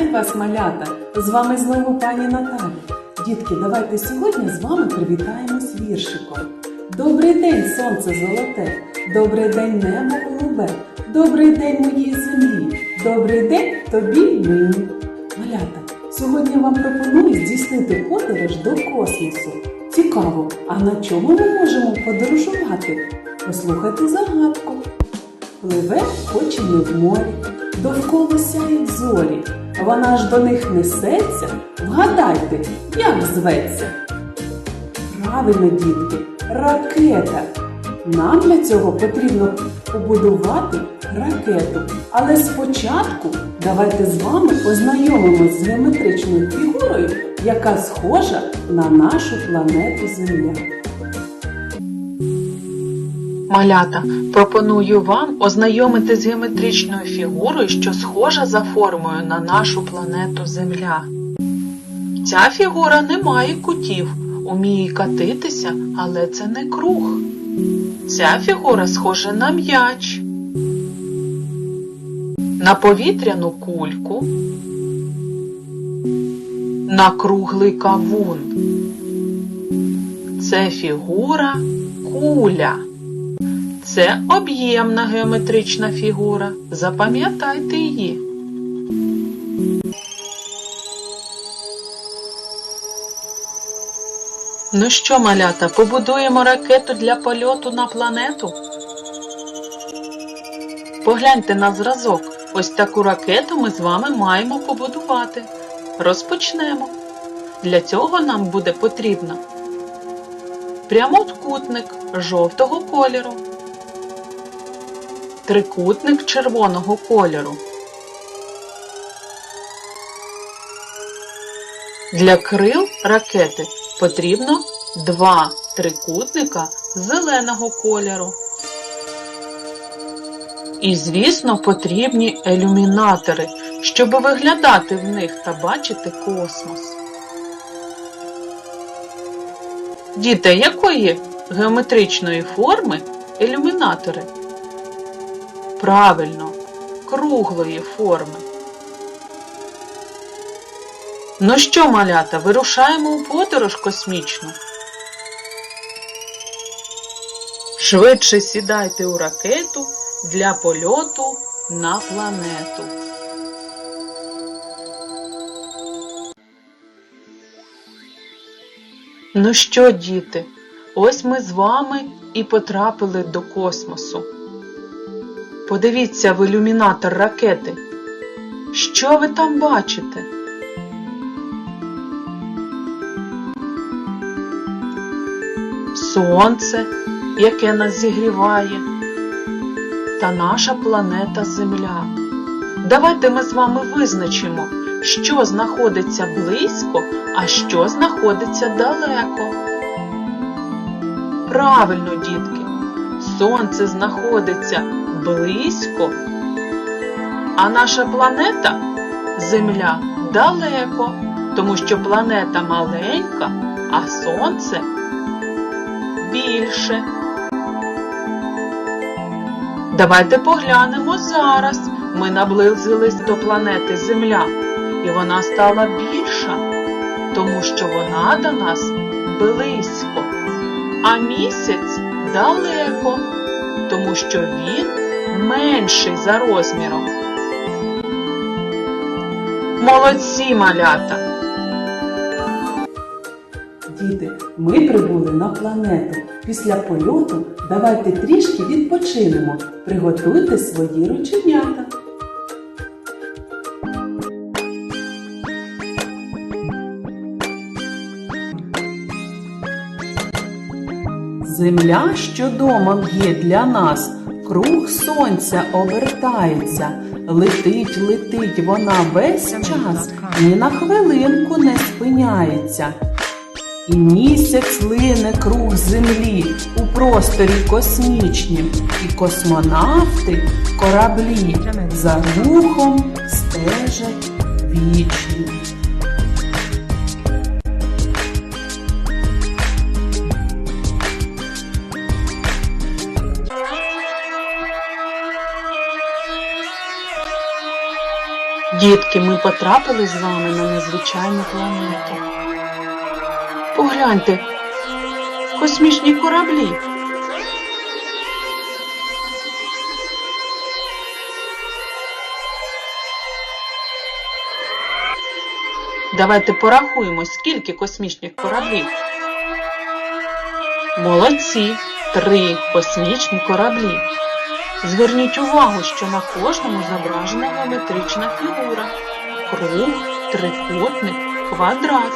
Вітаю вас, малята! З вами знову пані Наталя. Дітки, давайте сьогодні з вами привітаємось віршиком. Добрий день, сонце золоте, добрий день, небо голубе, добрий день моїй землі, добрий день тобі мені. Малята, сьогодні вам пропоную здійснити подорож до космосу. Цікаво, а на чому ми можемо подорожувати? Послухайте загадку. Пливе, хоч і не в морі, довкола сяють зорі. Вона ж до них несеться. Вгадайте, як зветься? Правильно, дітки, ракета. Нам для цього потрібно побудувати ракету. Але спочатку давайте з вами познайомимось з геометричною фігурою, яка схожа на нашу планету Земля. Малята, пропоную вам ознайомити з геометричною фігурою, що схожа за формою на нашу планету Земля. Ця фігура не має кутів, уміє катитися, але це не круг. Ця фігура схожа на м'яч, на повітряну кульку, на круглий кавун. Це фігура куля. Це об'ємна геометрична фігура. Запам'ятайте її. Ну що, малята, побудуємо ракету для польоту на планету? Погляньте на зразок. Ось таку ракету ми з вами маємо побудувати. Розпочнемо. Для цього нам буде потрібно прямокутник жовтого кольору, трикутник червоного кольору. Для крил ракети потрібно два трикутника зеленого кольору. І, звісно, потрібні ілюмінатори, щоб виглядати в них та бачити космос. Діти, якої геометричної форми ілюмінатори? Правильно, круглої форми. Ну що, малята, вирушаємо у подорож космічну? Швидше сідайте у ракету для польоту на планету. Ну що, діти, ось ми з вами і потрапили до космосу. Подивіться в ілюмінатор ракети. Що ви там бачите? Сонце, яке нас зігріває, та наша планета Земля. Давайте ми з вами визначимо, що знаходиться близько, а що знаходиться далеко. Правильно, дітки, сонце знаходиться близько, а наша планета Земля далеко, тому що планета маленька, а сонце більше. Давайте поглянемо зараз. Ми наблизились до планети Земля, і вона стала більша, тому що вона до нас близько, а місяць далеко, тому що він менший за розміром. Молодці малята! Діти, ми прибули на планету. Після польоту давайте трішки відпочинемо. Приготуйте свої рученята. Земля, що домом є для нас, круг сонця обертається, летить, летить вона весь час, ні на хвилинку не спиняється. І місяць лине круг землі у просторі космічнім, і космонавти кораблі за рухом стежать вічні. Дітки, ми потрапили з вами на незвичайну планету. Погляньте, космічні кораблі. Давайте порахуємо, скільки космічних кораблів. Молодці, три космічні кораблі. Зверніть увагу, що на кожному зображена геометрична фігура. Круг, трикутник, квадрат.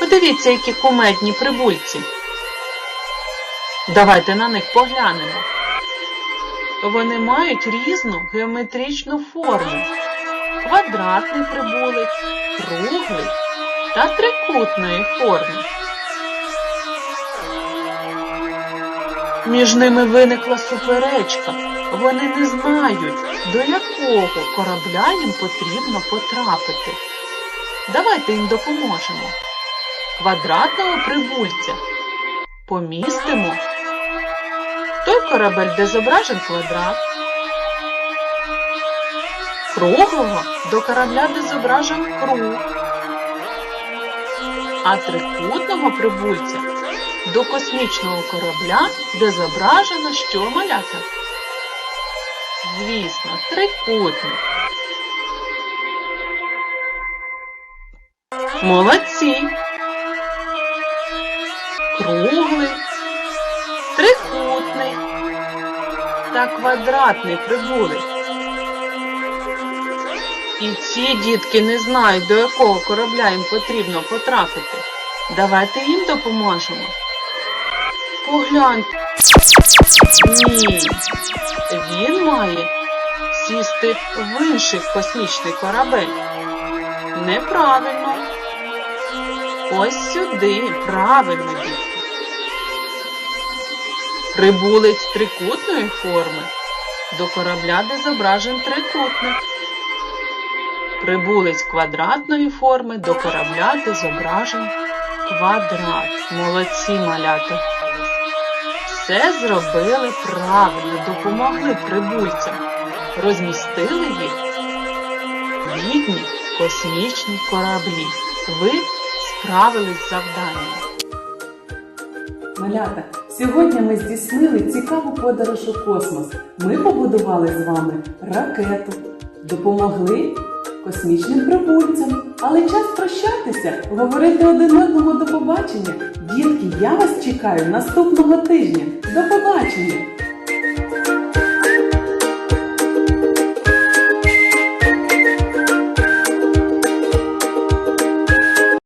Подивіться, які кумедні прибульці. Давайте на них поглянемо. Вони мають різну геометричну форму. Квадратний прибулець, круглий та трикутної форми. Між ними виникла суперечка. Вони не знають, до якого корабля їм потрібно потрапити. Давайте їм допоможемо. Квадратного прибульця помістимо той корабель, де зображен квадрат. Круглого до корабля, де зображен круг. А трикутного прибульця до космічного корабля, де зображено що малята? Звісно, трикутник. Молодці. Круглий, трикутний та квадратний прибулець. І ці дітки не знають, до якого корабля їм потрібно потрапити. Давайте їм допоможемо. Погляньте. Ні. Він має сісти в інший космічний корабель. Неправильно. Ось сюди, правильно, дітки. Прибулець трикутної форми до корабля, де зображен трикутник. Прибулець квадратної форми до корабля, де зображен квадрат. Молодці малята. Все зробили правильно, допомогли прибульцям, розмістили їх в рідні космічні кораблі. Ви справились з завданням. Малята, сьогодні ми здійснили цікаву подорож у космос. Ми побудували з вами ракету, допомогли космічним прибульцям. Але час прощатися, говорити один одному до побачення. Дітки, я вас чекаю наступного тижня. До побачення!